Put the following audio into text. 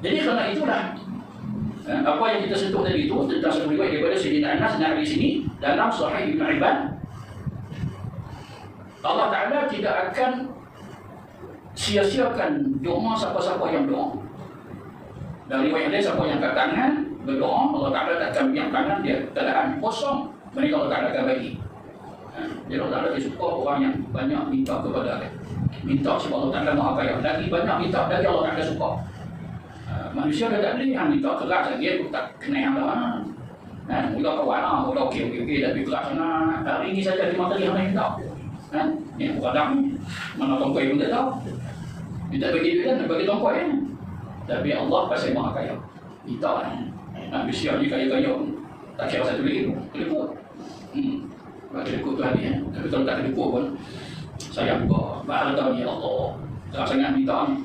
Jadi kerana itulah eh, apa yang kita sentuh tadi itu tentang satu riwayat daripada Sayyidina Anas dan di sini dalam Sahih Ibn Ibn Allah Ta'ala tidak akan sia-siakan doa siapa-siapa yang doa. Dan riwayat lain siapa yang angkat tangan berdoa Allah Ta'ala tak akan biar tangan dia keadaan kosong mereka Allah Ta'ala akan bagi. Ha, Jadi Allah Ta'ala suka orang yang banyak minta kepada dia. Minta sebab Allah Ta'ala maha kaya. Lagi banyak minta lagi Allah Ta'ala suka. Ha, Manusia dah tak boleh yang minta keras lagi aku tak kenal lah. Ha, mula kawan lah, mula okey okey okey tapi keras sana. Hari ini saja lima kali yang minta. Ha, ni aku kadang mana tongkai pun tak tahu. Dia tak bagi duit kan, bagi tongkai kan. Tapi Allah pasti maha kaya. Minta lah. Manusia ni kaya-kaya tak kira satu lagi pun. Keliput. Hmm. Kalau keliput tu hati. Eh? Tapi kalau tak keliput pun, sayang kau. Bahala tahu ni Allah. Tak sangat minta ni.